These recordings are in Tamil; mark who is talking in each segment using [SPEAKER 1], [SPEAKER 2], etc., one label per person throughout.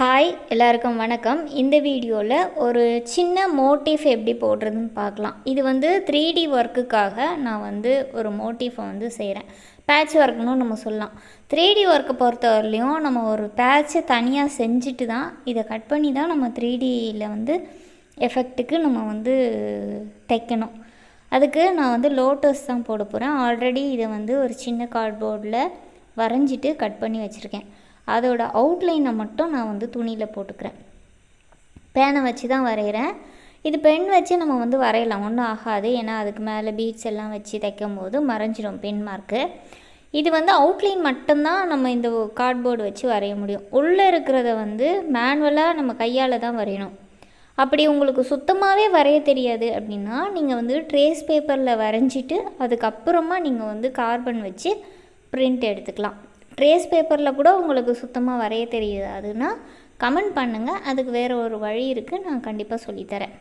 [SPEAKER 1] ஹாய் எல்லாருக்கும் வணக்கம். இந்த வீடியோவில் ஒரு சின்ன மோட்டிஃப் எப்படி போடுறதுன்னு பார்க்கலாம். இது வந்து த்ரீ டி ஒர்க்குக்காக நான் வந்து ஒரு மோட்டிஃபை வந்து செய்கிறேன் பேட்ச் ஒர்க்னு நம்ம சொல்லலாம். த்ரீ டி ஒர்க்கை பொறுத்தவரையிலையும் நம்ம ஒரு பேட்சை தனியாக செஞ்சுட்டு தான் இதை கட் பண்ணி தான் நம்ம த்ரீ டியில் வந்து எஃபெக்ட்டுக்கு நம்ம வந்து தைக்கணும். அதுக்கு நான் வந்து லோட்டஸ் தான் போட போகிறேன் ஆல்ரெடி இதை வந்து ஒரு சின்ன கார்ட்போர்டில் வரைஞ்சிட்டு கட் பண்ணி வச்சுருக்கேன். அதோட அவுட்லைனை மட்டும் நான் வந்து துணியில் போட்டுக்கிறேன். பேனை வச்சு தான் வரைகிறேன் இது பென் வச்சு நம்ம வந்து வரையலாம். ஒன்றும் ஆகாது. ஏன்னா அதுக்கு மேலே பீட்ஸ் எல்லாம் வச்சு தைக்கும் போது மறைஞ்சிடும் பென் மார்க்கு இது வந்து அவுட்லைன் மட்டும்தான் நம்ம இந்த கார்ட்போர்டு வச்சு வரைய முடியும். உள்ளே இருக்கிறத வந்து மேனுவலாக நம்ம கையால் தான் வரையணும். அப்படி உங்களுக்கு சுத்தமாகவே வரைய தெரியாது அப்படின்னா நீங்கள் வந்து ட்ரேஸ் பேப்பரில் வரைஞ்சிட்டு அதுக்கப்புறமா நீங்கள் வந்து கார்பன் வச்சு பிரிண்ட் எடுத்துக்கலாம். ட்ரேஸ் பேப்பரில் கூட உங்களுக்கு சுத்தமாக வரைய தெரியாதுன்னா கமெண்ட் பண்ணுங்கள் அதுக்கு வேறு ஒரு வழி இருக்குது நான் கண்டிப்பாக சொல்லித்தரேன்.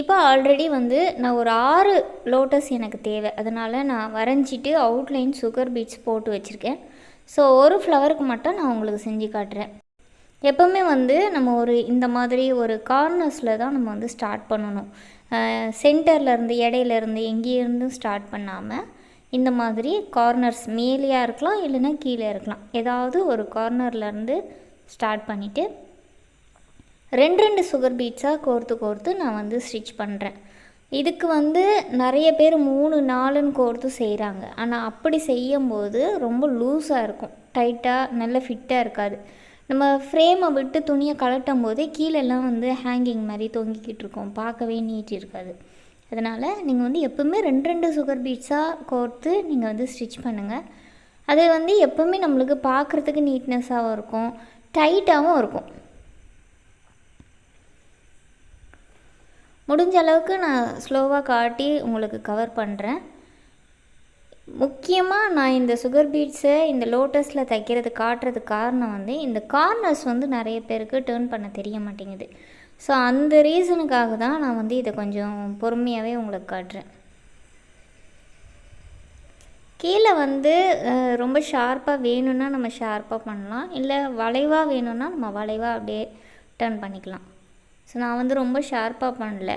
[SPEAKER 1] இப்போ ஆல்ரெடி வந்து நான் ஒரு ஆறு லோட்டஸ் எனக்கு தேவை. அதனால் நான் வரைஞ்சிட்டு அவுட்லைன் சுகர் பீட்ஸ் போட்டு வச்சுருக்கேன். ஸோ ஒரு ஃப்ளவருக்கு மட்டும் நான் உங்களுக்கு செஞ்சு காட்டுறேன். எப்போவுமே வந்து நம்ம ஒரு இந்த மாதிரி ஒரு கார்னர்ஸில் தான் நம்ம வந்து ஸ்டார்ட் பண்ணணும். சென்டர்லேருந்து இடையிலேருந்து எங்கேயிருந்தும் ஸ்டார்ட் பண்ணாமல் இந்த மாதிரி கார்னர்ஸ் மேலேயா இருக்கலாம் இல்லைன்னா கீழே இருக்கலாம். ஏதாவது ஒரு கார்னர்லேருந்து ஸ்டார்ட் பண்ணிவிட்டு ரெண்டு ரெண்டு சுகர் பீட்ஸாக கோர்த்து கோர்த்து நான் வந்து ஸ்டிச் பண்ணுறேன் இதுக்கு வந்து நிறைய பேர் மூணு நாலுன்னு கோர்த்து செய்கிறாங்க ஆனால் அப்படி செய்யும்போது ரொம்ப லூஸாக இருக்கும். டைட்டாக நல்ல ஃபிட்டாக இருக்காது. நம்ம ஃப்ரேமை விட்டு துணியை கலட்டும் போதே கீழெல்லாம் வந்து ஹேங்கிங் மாதிரி தொங்கிக்கிட்டு இருக்கோம். பார்க்கவே நீட் இருக்காது. அதனால் நீங்கள் வந்து எப்போவுமே ரெண்டு ரெண்டு சுகர் பீட்ஸாக கோர்த்து நீங்கள் வந்து ஸ்டிச் பண்ணுங்கள் அது வந்து எப்போவுமே நம்மளுக்கு பார்க்குறதுக்கு நீட்னஸாகவும் இருக்கும் டைட்டாகவும் இருக்கும். முடிஞ்ச அளவுக்கு நான் ஸ்லோவாக காட்டி உங்களுக்கு கவர் பண்ணுறேன் முக்கியமாக நான் இந்த சுகர் பீட்ஸை இந்த லோட்டஸில் தைக்கிறது காட்டுறதுக்கு காரணம் வந்து இந்த கார்னர்ஸ் வந்து நிறைய பேருக்கு டேர்ன் பண்ண தெரிய மாட்டேங்குது. ஸோ அந்த ரீசனுக்காக தான் நான் வந்து இதை கொஞ்சம் பொறுமையாகவே உங்களுக்கு காட்டுறேன். கீழே வந்து ரொம்ப ஷார்ப்பாக வேணும்னா நம்ம ஷார்ப்பாக பண்ணலாம். இல்லை வளைவாக வேணும்னா நம்ம வளைவாக அப்படியே டர்ன் பண்ணிக்கலாம். ஸோ நான் வந்து ரொம்ப ஷார்ப்பாக பண்ணல.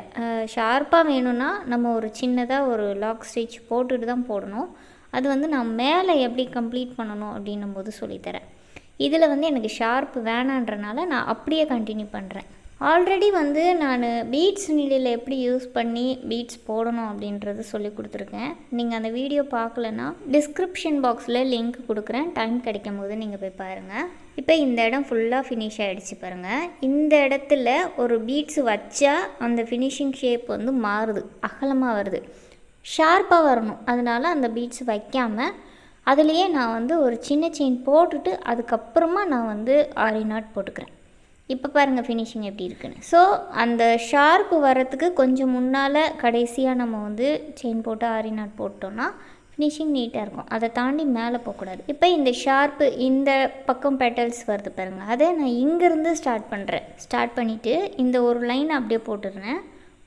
[SPEAKER 1] ஷார்ப்பாக வேணும்னா நம்ம ஒரு சின்னதாக ஒரு லாக் ஸ்டிச் போட்டுட்டு தான் போடணும். அது வந்து நான் மேலே எப்படி கம்ப்ளீட் பண்ணணும் அப்படின்னும் போது சொல்லித்தரேன். இதில் வந்து எனக்கு ஷார்ப் வேணான்றனால நான் அப்படியே கண்டினியூ பண்ணுறேன் ஆல்ரெடி வந்து நான் பீட்ஸ் நிலையில் எப்படி யூஸ் பண்ணி பீட்ஸ் போடணும் அப்படின்றது சொல்லி கொடுத்துருக்கேன். நீங்கள் அந்த வீடியோ பார்க்கலன்னா டிஸ்கிரிப்ஷன் பாக்ஸில் லிங்க் கொடுக்குறேன். டைம் கிடைக்கும் போது நீங்கள் போய் பாருங்கள் இப்போ இந்த இடம் ஃபுல்லாக ஃபினிஷ் ஆகிடுச்சு பாருங்கள் இந்த இடத்துல ஒரு பீட்ஸ் வச்சா அந்த ஃபினிஷிங் ஷேப் வந்து மாறுது. அகலமாக வருது. ஷார்ப்பாக வரணும். அதனால் அந்த பீட்ஸ் வைக்காமல் அதுலேயே நான் வந்து ஒரு சின்ன செயின் போட்டுட்டு அதுக்கப்புறமா நான் வந்து ஆரி நாட் போட்டுக்கிறேன். இப்போ பாருங்கள் ஃபினிஷிங் எப்படி இருக்குன்னு. ஸோ அந்த ஷார்ப்பு வரத்துக்கு கொஞ்சம் முன்னால் கடைசியாக நம்ம வந்து செயின் போட்டு ஆரி நாட் போட்டோன்னா ஃபினிஷிங் நீட்டாக இருக்கும். அதை தாண்டி மேலே போகக்கூடாது. இப்போ இந்த ஷார்ப்பு இந்த பக்கம் பெட்டல்ஸ் வருது பாருங்கள் அதை நான் இங்கேருந்து ஸ்டார்ட் பண்ணுறேன் ஸ்டார்ட் பண்ணிவிட்டு இந்த ஒரு லைன் அப்படியே போட்டுடுறேன்.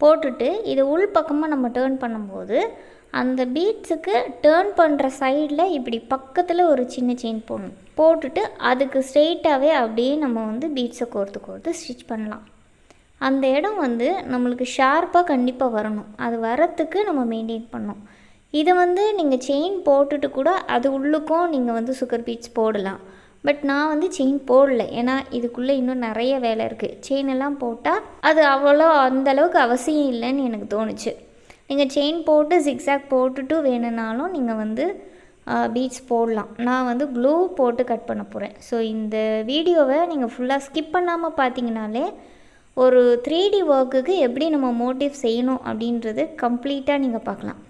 [SPEAKER 1] போட்டுட்டு இதை உள் பக்கமாக நம்ம டேர்ன் பண்ணும்போது அந்த பீட்ஸுக்கு டேர்ன் பண்ணுற சைடில் இப்படி பக்கத்தில் ஒரு சின்ன செயின் போடணும் போட்டுட்டு அதுக்கு ஸ்ட்ரெயிட்டாகவே அப்படியே நம்ம வந்து பீட்ஸை கோர்த்து கோர்த்து ஸ்டிச் பண்ணலாம். அந்த இடம் வந்து நம்மளுக்கு ஷார்ப்பாக கண்டிப்பாக வரணும். அது வரத்துக்கு நம்ம மெயின்டைன் பண்ணணும். இதை வந்து நீங்கள் செயின் போட்டுட்டு கூட அது உள்ளுக்கும் நீங்கள் வந்து சுகர் பீட்ஸ் போடலாம். பட் நான் வந்து செயின் போடல. ஏன்னா இதுக்குள்ளே இன்னும் நிறைய வேலை இருக்குது செயின் எல்லாம் போட்டால் அது அவ்வளோ அந்தளவுக்கு அவசியம் இல்லைன்னு எனக்கு தோணுச்சு. நீங்கள் செயின் போட்டு ஜிக்ஸாக் போட்டுட்டு வேணும்னாலும் நீங்கள் வந்து பீட்ஸ் போடலாம். நான் வந்து க்ளூ போட்டு கட் பண்ண போகிறேன் ஸோ இந்த வீடியோவை நீங்கள் ஃபுல்லாக ஸ்கிப் பண்ணாமல் பார்த்தீங்கனாலே ஒரு த்ரீ டி ஒர்க்குக்கு எப்படி நம்ம மோட்டிவ் செய்யணும் அப்படின்றது கம்ப்ளீட்டாக நீங்கள் பார்க்கலாம்.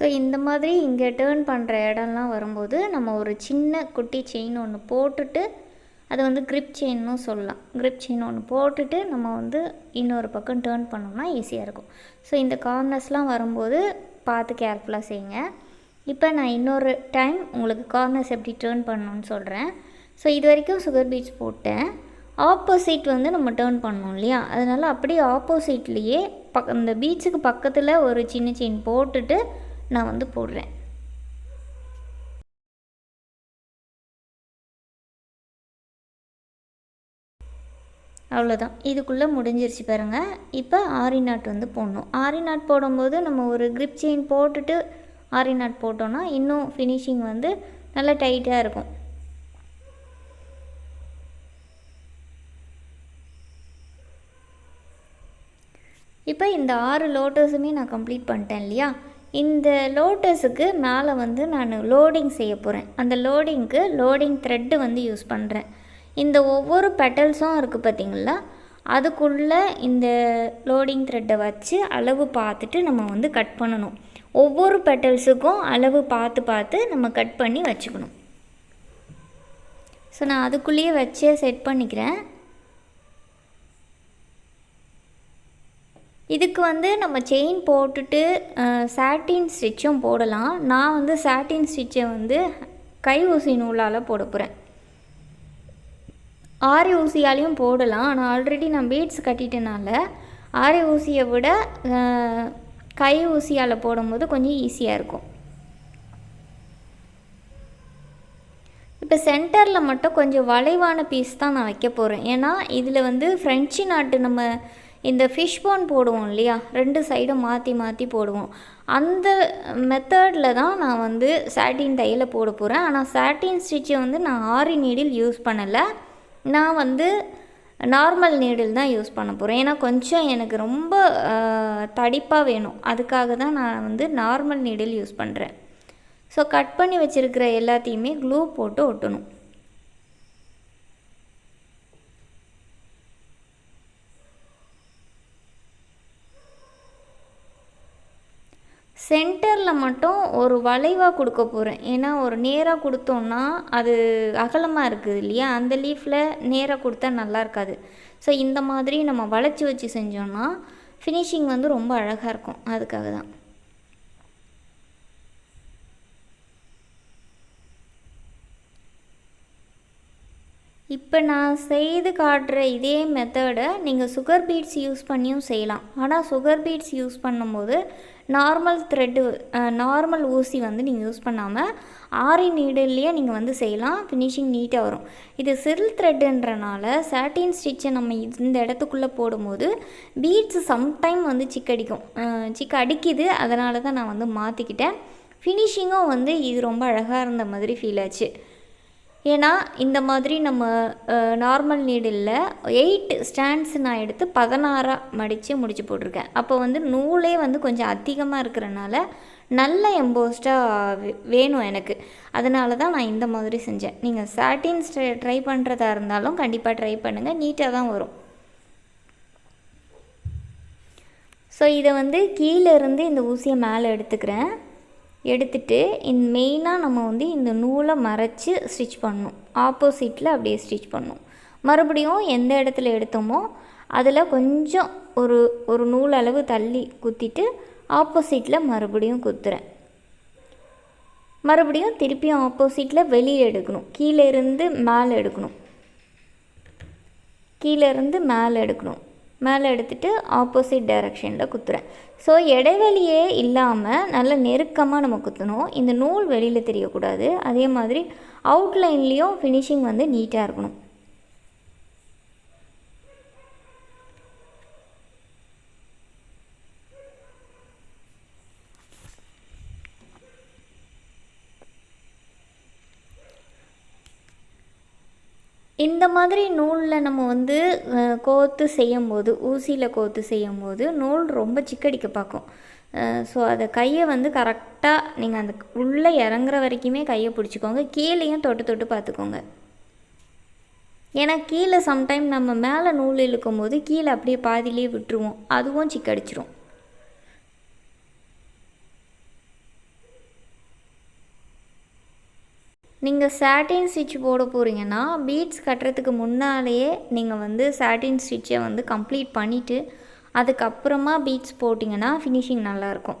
[SPEAKER 1] ஸோ இந்த மாதிரி இங்கே டேர்ன் பண்ணுற இடம்லாம் வரும்போது நம்ம ஒரு சின்ன குட்டி செயின் ஒன்று போட்டுட்டு அது வந்து கிரிப் செயின்னு சொல்லலாம். க்ரிப் செயின் ஒன்று போட்டுட்டு நம்ம வந்து இன்னொரு பக்கம் டேர்ன் பண்ணோம்னா ஈஸியாக இருக்கும். ஸோ இந்த கார்னர்ஸ்லாம் வரும்போது பார்த்து கேர்ஃபுல்லாக செய்யுங்க. இப்போ நான் இன்னொரு டைம் உங்களுக்கு கார்னர்ஸ் எப்படி டேர்ன் பண்ணணும்னு சொல்கிறேன் ஸோ இது வரைக்கும் சுகர் பீட்ஸ் போட்டேன். ஆப்போசிட் வந்து நம்ம டேர்ன் பண்ணோம் இல்லையா? அதனால் அப்படியே ஆப்போசிட்லேயே பக் இந்த பீச்சுக்கு பக்கத்தில் ஒரு சின்ன செயின் போட்டுட்டு நான் வந்து போடுறேன். அவ்வளோதான் இதுக்குள்ளே முடிஞ்சிருச்சு பாருங்கள் இப்போ ஆரி நாட் வந்து போடணும். ஆரி நாட் போடும்போது நம்ம ஒரு கிரிப் செயின் போட்டுட்டு ஆரி நாட் போட்டோன்னா இன்னும் ஃபினிஷிங் வந்து நல்லா டைட்டாக இருக்கும். இப்போ இந்த ஆறு லோட்டஸுமே நான் கம்ப்ளீட் பண்ணிட்டேன் இல்லையா? இந்த லோட்டஸுக்கு மேலே வந்து நான் லோடிங் செய்ய போகிறேன். அந்த லோடிங்க்கு லோடிங் த்ரெட்டு வந்து யூஸ் பண்ணுறேன் இந்த ஒவ்வொரு பெட்டல்ஸும் இருக்குது பார்த்தீங்களா? அதுக்குள்ளே இந்த லோடிங் த்ரெட்டை வச்சு அளவு பார்த்துட்டு நம்ம வந்து கட் பண்ணணும். ஒவ்வொரு பெட்டல்ஸுக்கும் அளவு பார்த்து பார்த்து நம்ம கட் பண்ணி வச்சுக்கணும். ஸோ நான் அதுக்குள்ளேயே வச்சே செட் பண்ணிக்கிறேன். இதுக்கு வந்து நம்ம செயின் போட்டுட்டு சாட்டின் ஸ்டிச்சும் போடலாம். நான் வந்து சாட்டின் ஸ்டிச்சை வந்து கை ஊசி நூலால் போட போகிறேன் ஆரி ஊசியாலையும் போடலாம். ஆனால் ஆல்ரெடி நான் பீட்ஸ் கட்டிட்டனால ஆரி ஊசியை விட கை ஊசியால் போடும்போது கொஞ்சம் ஈஸியாக இருக்கும். இப்போ சென்டரில் மட்டும் கொஞ்சம் வளைவான பீஸ் தான் நான் வைக்க போகிறேன் ஏன்னா இதில் வந்து ஃப்ரெஞ்சு நாட்டு நம்ம இந்த ஃபிஷ் போன் போடுவோம் இல்லையா? ரெண்டு சைடும் மாற்றி மாற்றி போடுவோம். அந்த மெத்தடில் தான் நான் வந்து சாட்டின் தையில் போட போகிறேன் ஆனால் சாட்டின் ஸ்டிச்சை வந்து நான் ஆரி நீடில் யூஸ் பண்ணலை. நான் வந்து நார்மல் நீடில் தான் யூஸ் பண்ண போகிறேன் ஏன்னா கொஞ்சம் எனக்கு ரொம்ப தடிப்பாக வேணும். அதுக்காக தான் நான் வந்து நார்மல் நீடில் யூஸ் பண்ணுறேன் ஸோ கட் பண்ணி வச்சுருக்கிற எல்லாத்தையுமே க்ளூ போட்டு ஒட்டணும். சென்டரில் மட்டும் ஒரு வளைவாக கொடுக்க போகிறேன் ஏன்னா ஒரு நேராக கொடுத்தோன்னா அது அகலமாக இருக்குது இல்லையா? அந்த லீஃபில் நேராக கொடுத்தா நல்லா இருக்காது. ஸோ இந்த மாதிரி நம்ம வளைச்சி வச்சு செஞ்சோன்னா ஃபினிஷிங் வந்து ரொம்ப அழகாக இருக்கும். அதுக்காக தான். இப்போ நான் செய்து காட்டுற இதே மெத்தடை நீங்கள் சுகர் பீட்ஸ் யூஸ் பண்ணியும் செய்யலாம். ஆனால் சுகர் பீட்ஸ் யூஸ் பண்ணும்போது நார்மல் த்ரெட்டு நார்மல் ஊசி வந்து நீங்கள் யூஸ் பண்ணாமல் ஆரி நீடில்லையே நீங்கள் வந்து செய்யலாம். ஃபினிஷிங் நீட்டாக வரும். இது சில் த்ரெட்டுன்றனால சாட்டின் ஸ்டிச்சை நம்ம இந்த இடத்துக்குள்ளே போடும்போது பீட்ஸ் சம்டைம் வந்து சிக்கடிக்கும். சிக்க அடிக்குது அதனால தான் நான் வந்து மாற்றிக்கிட்டேன் ஃபினிஷிங்கும் வந்து இது ரொம்ப அழகாக இருந்த மாதிரி ஃபீல் ஆச்சு. ஏன்னா இந்த மாதிரி நம்ம நார்மல் நீடில் எயிட் ஸ்டாண்ட்ஸ் நான் எடுத்து பதினாறாக மடித்து முடிச்சு போட்டிருக்கேன். அப்போ வந்து நூலே வந்து கொஞ்சம் அதிகமாக இருக்கிறனால நல்ல எம்போஸ்டாக வேணும் எனக்கு. அதனால தான் நான் இந்த மாதிரி செஞ்சேன். நீங்கள் சாட்டின்ஸ் ட்ரை பண்ணுறதா இருந்தாலும் கண்டிப்பாக ட்ரை பண்ணுங்கள் நீட்டாக தான் வரும். ஸோ இதை வந்து கீழே இருந்து இந்த ஊசியை மேலே எடுத்துக்கிறேன். எடுத்துட்டு இந்த மெயினாக நம்ம வந்து இந்த நூலை மறைச்சி ஸ்டிச் பண்ணணும். ஆப்போசிட்டில் அப்படியே ஸ்டிச் பண்ணணும். மறுபடியும் எந்த இடத்துல எடுத்தோமோ அதில் கொஞ்சம் ஒரு ஒரு நூல் அளவு தள்ளி குத்திட்டு ஆப்போசிட்டில் மறுபடியும் குத்துறேன். மறுபடியும் திருப்பியும் ஆப்போசிட்டில் வெளியே எடுக்கணும். கீழே இருந்து மேலே எடுக்கணும். கீழே இருந்து மேலே எடுக்கணும். மேலே எடுத்துட்டு ஆப்போசிட் டைரக்ஷனில் குத்துறேன். ஸோ இடைவெளியே இல்லாமல் நல்ல நெருக்கமாக நம்ம குத்தணும். இந்த நூல் வெளியில் தெரியக்கூடாது. அதே மாதிரி அவுட்லைன்லேயும் ஃபினிஷிங் வந்து நீட்டாக இருக்கணும். இந்த மாதிரி நூலில் நம்ம வந்து கோத்து செய்யும்போது ஊசியில் கோர்த்து செய்யும்போது நூல் ரொம்ப சிக்கடிக்க பார்க்கும். ஸோ அதை கையை வந்து கரெக்டாக நீங்கள் அந்த உள்ளே இறங்குற வரைக்குமே கையை பிடிச்சிக்கோங்க. கீழேயும் தொட்டு தொட்டு பார்த்துக்கோங்க. ஏன்னா கீழே சம்டைம் நம்ம மேலே நூல் இழுக்கும் போது கீழே அப்படியே பாதியிலே விட்டுருவோம். அதுவும் சிக்கடிச்சிரும். நீங்கள் சாட்டின் ஸ்டிச் போட போகிறீங்கன்னா பீட்ஸ் கட்டுறதுக்கு முன்னாலேயே நீங்கள் வந்து சாட்டின் ஸ்டிச்சை வந்து கம்ப்ளீட் பண்ணிவிட்டு அதுக்கப்புறமா பீட்ஸ் போட்டிங்கன்னா ஃபினிஷிங் நல்லாயிருக்கும்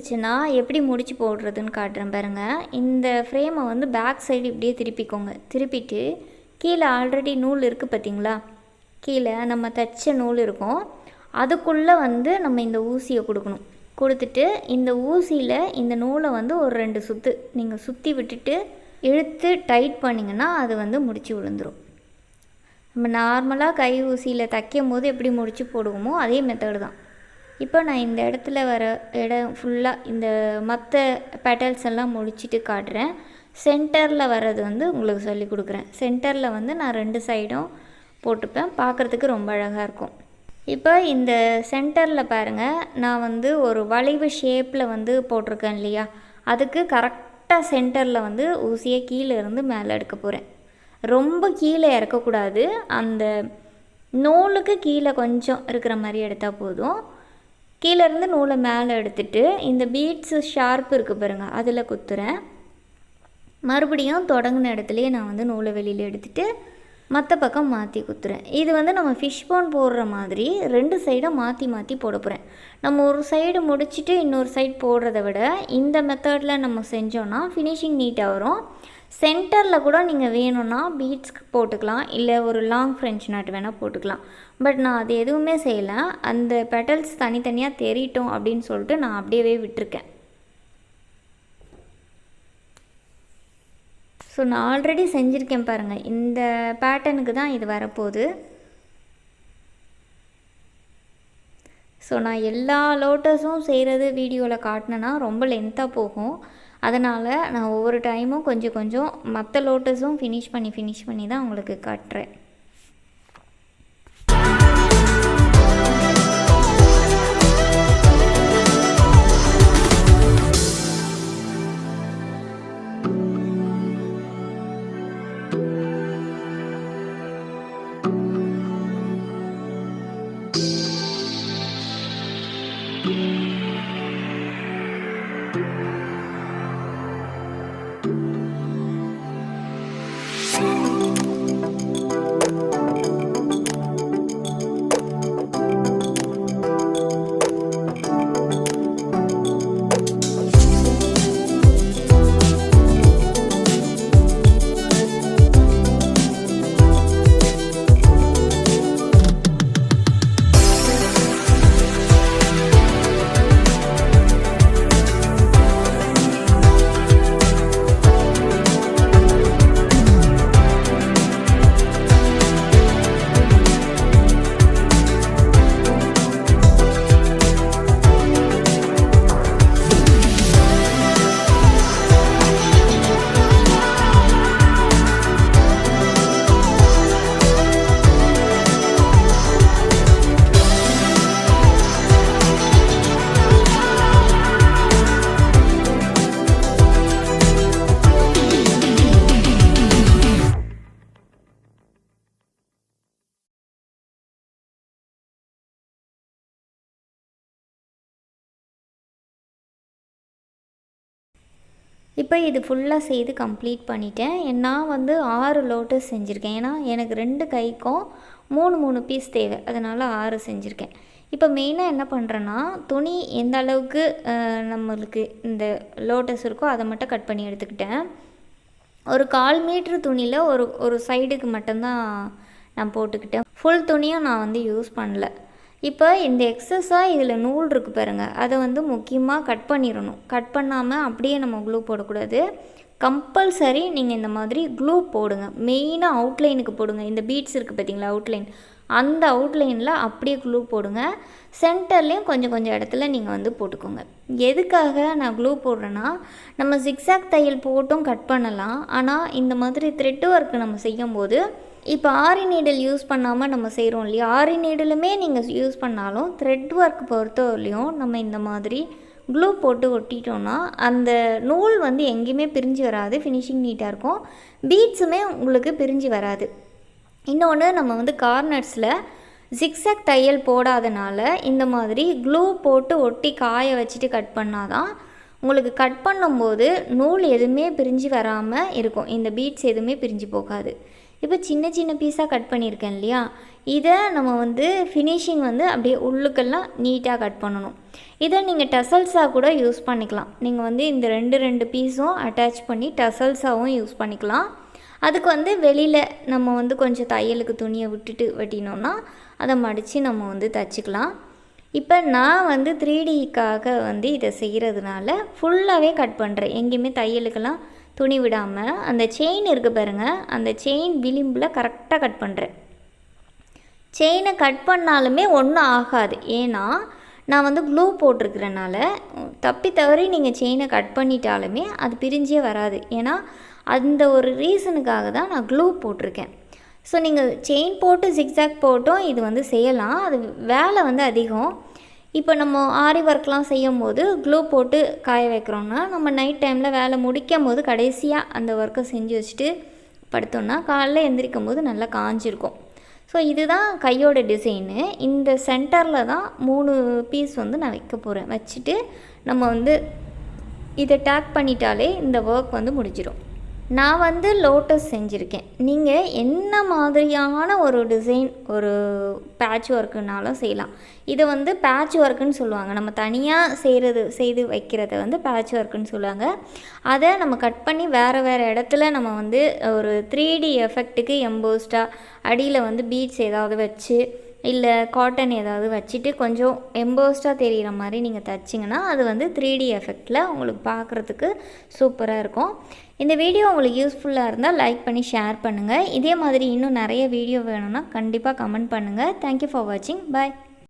[SPEAKER 1] இருந்துச்சுன்னா எப்படி முடிச்சு போடுறதுன்னு காட்டுறேன் பாருங்கள் இந்த ஃப்ரேமை வந்து பேக் சைடு இப்படியே திருப்பிக்கோங்க. திருப்பிட்டு கீழே ஆல்ரெடி நூல் இருக்குது பார்த்தீங்களா கீழே நம்ம தைச்ச நூல் இருக்கும். அதுக்குள்ளே வந்து நம்ம இந்த ஊசியை கொடுக்கணும். கொடுத்துட்டு இந்த ஊசியில் இந்த நூலை வந்து ஒரு ரெண்டு சுற்று நீங்கள் சுற்றி விட்டுட்டு இழுத்து டைட் பண்ணிங்கன்னா அது வந்து முடிச்சு விழுந்துடும் நம்ம நார்மலாக கை ஊசியில் தைக்கும் போது எப்படி முடிச்சு போடுவோமோ அதே மெத்தடு தான். இப்போ நான் இந்த இடத்துல வர இடம் ஃபுல்லாக இந்த மற்ற பெட்டல்ஸ் எல்லாம் முடிச்சிட்டு காட்டுறேன். சென்டரில் வர்றது வந்து உங்களுக்கு சொல்லி கொடுக்குறேன். சென்டரில் வந்து நான் ரெண்டு சைடும் போட்டுப்பேன். பார்க்குறதுக்கு ரொம்ப அழகாக இருக்கும். இப்போ இந்த சென்டரில் பாருங்கள் நான் வந்து ஒரு வளைவு ஷேப்பில் வந்து போட்டிருக்கேன் இல்லையா? அதுக்கு கரெக்டாக சென்டரில் வந்து ஊசியை கீழே இருந்து மேலே எடுக்க போகிறேன் ரொம்ப கீழே இறக்கக்கூடாது. அந்த நூலுக்கு கீழே கொஞ்சம் இருக்கிற மாதிரி எடுத்தால் போதும். கீழேருந்து நூலை மேலே எடுத்துட்டு இந்த பீட்ஸு ஷார்ப் இருக்குது பாருங்கள் அதில் குத்துறேன். மறுபடியும் தொடங்கின இடத்துலையே நான் வந்து நூலை வெளியில் எடுத்துட்டு மற்ற பக்கம் மாற்றி குத்துறேன். இது வந்து நம்ம ஃபிஷ் போன் போடுற மாதிரி ரெண்டு சைடும் மாற்றி மாற்றி போட போகிறேன் நம்ம ஒரு சைடு முடிச்சுட்டு இன்னொரு சைடு போடுறத விட இந்த மெத்தடில் நம்ம செஞ்சோன்னா ஃபினிஷிங் நீட்டாக வரும். சென்டரில் கூட நீங்கள் வேணும்னா பீட்ஸ் போட்டுக்கலாம் இல்லை ஒரு லாங் ஃப்ரெஞ்ச் நாட் வேணால் போட்டுக்கலாம். பட் நான் அது எதுவுமே செய்யலை. அந்த பெட்டல்ஸ் தனித்தனியாக தெரியட்டும் அப்படின்னு சொல்லிட்டு நான் அப்படியே விட்டுருக்கேன். ஸோ நான் ஆல்ரெடி செஞ்சுருக்கேன் பாருங்கள் இந்த பேட்டர்னுக்கு தான் இது வரப்போகுது. ஸோ நான் எல்லா லோட்டஸும் செய்கிறது வீடியோவில் காட்டினேன்னா ரொம்ப லென்த்தாக போகும். அதனால் நான் ஒவ்வொரு டைமும் கொஞ்சம் கொஞ்சம் மற்ற லோட்டஸும் ஃபினிஷ் பண்ணி ஃபினிஷ் பண்ணி தான் உங்களுக்கு காட்டுறேன். இப்போ இது ஃபுல்லாக செய்து கம்ப்ளீட் பண்ணிட்டேன். நான் வந்து ஆறு லோட்டஸ் செஞ்சுருக்கேன். ஏன்னா எனக்கு ரெண்டு கைக்கும் மூணு மூணு பீஸ் தேவை. அதனால் ஆறு செஞ்சுருக்கேன். இப்போ மெயினாக என்ன பண்ணுறேன்னா துணி எந்த அளவுக்கு நம்மளுக்கு இந்த லோட்டஸ் இருக்கோ அதை மட்டும் கட் பண்ணி எடுத்துக்கிட்டேன். ஒரு கால் மீட்ரு துணியில் ஒரு ஒரு சைடுக்கு மட்டும்தான் நான் போட்டுக்கிட்டேன். ஃபுல் துணியும் நான் வந்து யூஸ் பண்ணல. இப்போ இந்த எக்ஸஸாக இதில் நூல் இருக்குது பாருங்கள் அதை வந்து முக்கியமாக கட் பண்ணிடணும். கட் பண்ணாமல் அப்படியே நம்ம க்ளூ போடக்கூடாது. கம்பல்சரி நீங்கள் இந்த மாதிரி க்ளூ போடுங்க. மெயினாக அவுட்லைனுக்கு போடுங்க. இந்த பீட்ஸ் இருக்குது பார்த்தீங்களா அவுட்லைன் அந்த அவுட்லைனில் அப்படியே க்ளூ போடுங்க. சென்டர்லேயும் கொஞ்சம் கொஞ்சம் இடத்துல நீங்கள் வந்து போட்டுக்கோங்க. எதுக்காக நான் க்ளூ போடுறேன்னா நம்ம ஜிக்ஸாக் தையல் போட்டும் கட் பண்ணலாம். ஆனால் இந்த மாதிரி த்ரெட் ஒர்க் நம்ம செய்யும்போது இப்போ ஆரி நீடில் யூஸ் பண்ணாமல் நம்ம செய்கிறோம் இல்லையா? ஆரி நீடிலுமே நீங்கள் யூஸ் பண்ணாலும் த்ரெட் ஒர்க் பொறுத்தவரையிலையும் நம்ம இந்த மாதிரி க்ளூ போட்டு ஒட்டிட்டோன்னா அந்த நூல் வந்து எங்கேயுமே பிரிஞ்சு வராது ஃபினிஷிங் நீட்டாக இருக்கும். பீட்ஸுமே உங்களுக்கு பிரிஞ்சு வராது. இன்னொன்று நம்ம வந்து கார்னர்ஸில் ஜிக்ஸாக் தையல் போடாதனால இந்த மாதிரி க்ளூ போட்டு ஒட்டி காய வச்சுட்டு கட் பண்ணாதான் உங்களுக்கு கட் பண்ணும்போது நூல் எதுவுமே பிரிஞ்சு வராமல் இருக்கும். இந்த பீட்ஸ் எதுவுமே பிரிஞ்சு போகாது. இப்போ சின்ன சின்ன பீஸாக கட் பண்ணியிருக்கேன் இல்லையா? இதை நம்ம வந்து ஃபினிஷிங் வந்து அப்படியே உள்ளுக்கெல்லாம் நீட்டாக கட் பண்ணணும். இதை நீங்கள் டசல்ஸாக கூட யூஸ் பண்ணிக்கலாம். நீங்கள் வந்து இந்த ரெண்டு ரெண்டு பீஸும் அட்டாச் பண்ணி டசல்ஸாகவும் யூஸ் பண்ணிக்கலாம். அதுக்கு வந்து வெளியில் நம்ம வந்து கொஞ்சம் தையலுக்கு துணியை விட்டுட்டு வெட்டினோன்னா அதை மடித்து நம்ம வந்து தச்சுக்கலாம். இப்போ நான் வந்து த்ரீ டிக்காக வந்து இதை செய்கிறதுனால ஃபுல்லாகவே கட் பண்ணுறேன் எங்கேயுமே தையலுக்கெல்லாம் துணி விடாமல் அந்த செயின் இருக்குது பாருங்கள் அந்த செயின் விளிம்பில் கரெக்டாக கட் பண்ணுறேன் செயினை கட் பண்ணாலுமே ஒன்றும் ஆகாது. ஏன்னா நான் வந்து க்ளூ போட்டிருக்கிறனால தப்பி தவறி நீங்கள் செயினை கட் பண்ணிட்டாலுமே அது பிரிஞ்சே வராது. ஏன்னா அந்த ஒரு ரீசனுக்காக தான் நான் க்ளூ போட்டிருக்கேன். ஸோ நீங்கள் செயின் போட்டு ஜிக்ஸாக் போட்டும் இது வந்து செய்யலாம். அது வேலை வந்து அதிகம். இப்போ நம்ம ஆரி ஒர்க்லாம் செய்யும் போது க்ளூ போட்டு காய வைக்கிறோன்னா நம்ம நைட் டைமில் வேலை முடிக்கும் போது கடைசியாக அந்த ஒர்க்கை செஞ்சு வச்சுட்டு படுத்தோம்னா காலைல எந்திரிக்கும் போது நல்லா காஞ்சிருக்கும். ஸோ இதுதான் கையோட டிசைனு இந்த சென்டரில் தான் மூணு பீஸ் வந்து நான் வைக்க போகிறேன் வச்சுட்டு நம்ம வந்து இதை டேக் பண்ணிட்டாலே இந்த ஒர்க் வந்து முடிஞ்சிடும் நான் வந்து லோட்டஸ் செஞ்சுருக்கேன். நீங்கள் என்ன மாதிரியான ஒரு டிசைன் ஒரு பேட்ச் ஒர்க்குனாலும் செய்யலாம். இதை வந்து பேட்ச் ஒர்க்குன்னு சொல்லுவாங்க. நம்ம தனியாக செய்கிறது செய்து வைக்கிறத வந்து பேட்ச் ஒர்க்குன்னு சொல்லுவாங்க. அதை நம்ம கட் பண்ணி வேறு வேறு இடத்துல நம்ம வந்து ஒரு த்ரீ டி எஃபெக்ட்டுக்கு எம்போஸ்டாக அடியில் வந்து பீட்ஸ் ஏதாவது வச்சு இல்லை காட்டன் ஏதாவது வச்சுட்டு கொஞ்சம் எம்போஸ்டாக தெரிகிற மாதிரி நீங்கள் தைச்சிங்கன்னா அது வந்து த்ரீ டி எஃபெக்டில் உங்களுக்கு பார்க்குறதுக்கு சூப்பராக இருக்கும். இந்த வீடியோ உங்களுக்கு யூஸ்ஃபுல்லாக இருந்தால் லைக் பண்ணி ஷேர் பண்ணுங்கள் இதே மாதிரி இன்னும் நிறைய வீடியோ வேணும்னா கண்டிப்பாக கமெண்ட் பண்ணுங்கள் தேங்க்யூ ஃபார் வாட்சிங் பாய்